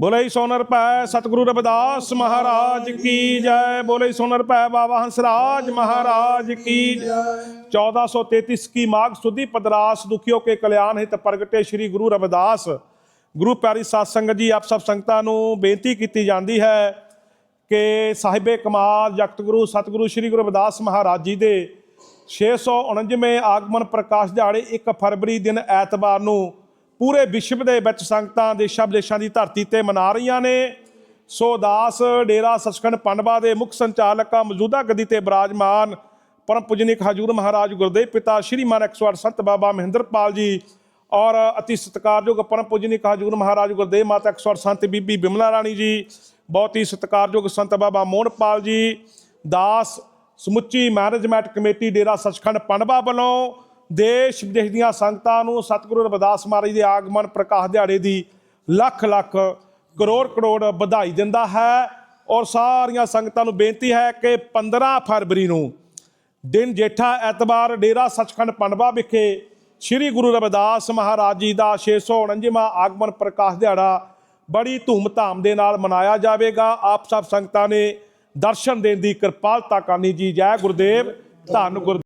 ਬੋਲੇ ਸੋਨਰ ਭੈ ਸਤਿਗੁਰੂ ਰਵਿਦਾਸ, ਮਹਾਰਾਜ ਕੀ ਜੈ। ਬੋਲੇ ਸੋਨਰ ਭੈ ਬਾਬਾ ਹੰਸਰਾਜ, ਮਹਾਰਾਜ ਕੀ ਜੈ। 1433 ਕੀ ਮਾਘ ਸੁਦੀ ਪਦਰਾਸ, ਦੁਖਿਓ ਕੇ ਕਲਿਆਣ ਹਿਤ ਪ੍ਰਗਟੇ ਸ੍ਰੀ ਗੁਰੂ ਰਵਿਦਾਸ। ਗੁਰੂ ਪਿਆਰੀ ਸਾਧ ਸੰਗਤ ਜੀ, ਆਪ ਸਭ ਸੰਗਤਾਂ ਨੂੰ ਬੇਨਤੀ ਕੀਤੀ ਜਾਂਦੀ ਹੈ ਕਿ ਸਾਹਿਬੇ ਕਮਾਲ ਜਗਤ ਗੁਰੂ ਸਤਿਗੁਰੂ ਸ੍ਰੀ ਗੁਰੂ ਰਵਿਦਾਸ ਮਹਾਰਾਜ ਜੀ ਦੇ 649ਵੇਂ ਆਗਮਨ ਪ੍ਰਕਾਸ਼ ਦਿਹਾੜੇ 1 ਫਰਵਰੀ ਦਿਨ ਐਤਵਾਰ ਨੂੰ ਪੂਰੇ ਵਿਸ਼ਵ ਦੇ ਵਿੱਚ ਸੰਗਤਾਂ ਦੇਸ਼ਾਂ ਵਿਦੇਸ਼ਾਂ ਦੀ ਧਰਤੀ ਤੇ ਮਨਾ ਰਹੀਆਂ ਨੇ। ਸੋ ਦਾਸ ਡੇਰਾ ਸਚਖੰਡ ਪੰਡਵਾ ਦੇ ਮੁੱਖ ਸੰਚਾਲਕ ਆ, ਮੌਜੂਦਾ ਗੱਦੀ ਤੇ ਬਰਾਜਮਾਨ ਪਰਮ ਪੂਜਨੀਕ ਹਜੂਰ ਮਹਾਰਾਜ ਗੁਰਦੇਵ ਪਿਤਾ ਸ਼੍ਰੀਮਾਨ 108 ਸੰਤ ਬਾਬਾ ਮਹਿੰਦਰਪਾਲ ਜੀ ਔਰ ਅਤੀ ਸਤਿਕਾਰਯੋਗ ਪਰਮ ਪੂਜਨੀਕ ਹਜੂਰ ਮਹਾਰਾਜ ਗੁਰਦੇਵ ਮਾਤਾ 108 ਸੰਤ ਬੀਬੀ ਬਿਮਲਾ ਰਾਣੀ ਜੀ, ਬਹੁਤ ਹੀ ਸਤਿਕਾਰਯੋਗ ਸੰਤ ਬਾਬਾ ਮੋਹਨਪਾਲ ਜੀ, ਦਾਸ ਸਮੁੱਚੀ ਮੈਨੇਜਮੈਂਟ ਕਮੇਟੀ ਡੇਰਾ ਸਚਖੰਡ ਪੰਡਵਾ ਵੱਲੋਂ ਦੇਸ਼ ਵਿਦੇਸ਼ ਦੀਆਂ ਸੰਗਤਾਂ ਨੂੰ ਸਤਿਗੁਰੂ ਰਵਿਦਾਸ ਮਹਾਰਾਜ ਦੇ ਆਗਮਨ ਪ੍ਰਕਾਸ਼ ਦਿਹਾੜੇ ਦੀ ਲੱਖ ਲੱਖ ਕਰੋੜ ਕਰੋੜ ਵਧਾਈ ਦਿੰਦਾ ਹੈ ਔਰ ਸਾਰੀਆਂ ਸੰਗਤਾਂ ਨੂੰ ਬੇਨਤੀ ਹੈ ਕਿ 15 ਫਰਵਰੀ ਨੂੰ ਦਿਨ ਜੇਠਾ ਐਤਵਾਰ ਡੇਰਾ ਸੱਚਖੰਡ ਪੰਡਵਾ ਵਿਖੇ ਸ੍ਰੀ ਗੁਰੂ ਰਵਿਦਾਸ ਮਹਾਰਾਜ ਜੀ ਦਾ 649ਵਾਂ ਆਗਮਨ ਪ੍ਰਕਾਸ਼ ਦਿਹਾੜਾ ਬੜੀ ਧੂਮ-ਧਾਮ ਦੇ ਨਾਲ ਮਨਾਇਆ ਜਾਵੇਗਾ। ਆਪ ਸਭ ਸੰਗਤਾਂ ਨੇ ਦਰਸ਼ਨ ਦੇਣ ਦੀ ਕਿਰਪਾਲਤਾ ਕਰਨੀ ਜੀ। ਜੈ ਗੁਰਦੇਵ, ਧੰਨ ਗੁਰ